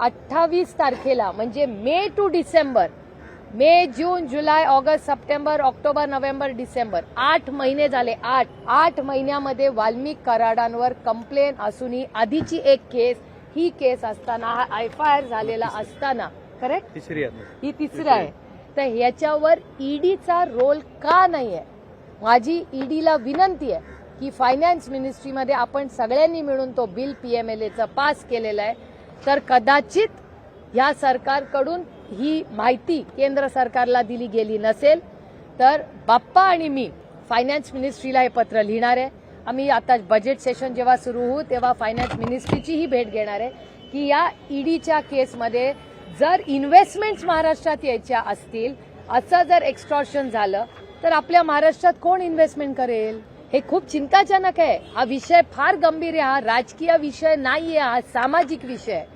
अठ्ठावीस तारखेला म्हणजे मे टू डिसेंबर मे जून जुलै August September October November December आठ महिने झाले. आठ आठ महिन्यामध्ये वाल्मिक कराडांवर कंप्लेन असूनही आधीची एक केस ही केस असताना हा एफ आय आर झालेला असताना करेक्ट तिसरी ही तिसरी आहे. तर ह्याच्यावर ईडीचा रोल का नाही आहे माझी ईडीला विनंती आहे की फायनान्स मिनिस्ट्रीमध्ये आपण सगळ्यांनी मिळून तो बिल पीएमएलएचं पास केलेलं आहे. तर कदाचित या सरकारकडून ही माहिती केंद्र सरकारला दिली गेली नसेल तर बाप्पा आणि मी फायनान्स मिनिस्ट्रीला हे पत्र लिहिणार आहे. आम्ही आता बजेट सेशन जेव्हा सुरू होऊ तेव्हा फायनान्स मिनिस्ट्रीचीही भेट घेणार आहे की या ईडीच्या केसमध्ये जर इन्व्हेस्टमेंट्स महाराष्ट्रात यायच्या असतील असं जर एक्स्ट्रॉशन झालं तर आपल्या महाराष्ट्रात कोण इन्व्हेस्टमेंट करेल? हे खूप चिंताजनक आहे. हा विषय फार गंभीर आहे. हा राजकीय विषय नाहीये. हा सामाजिक विषय आहे.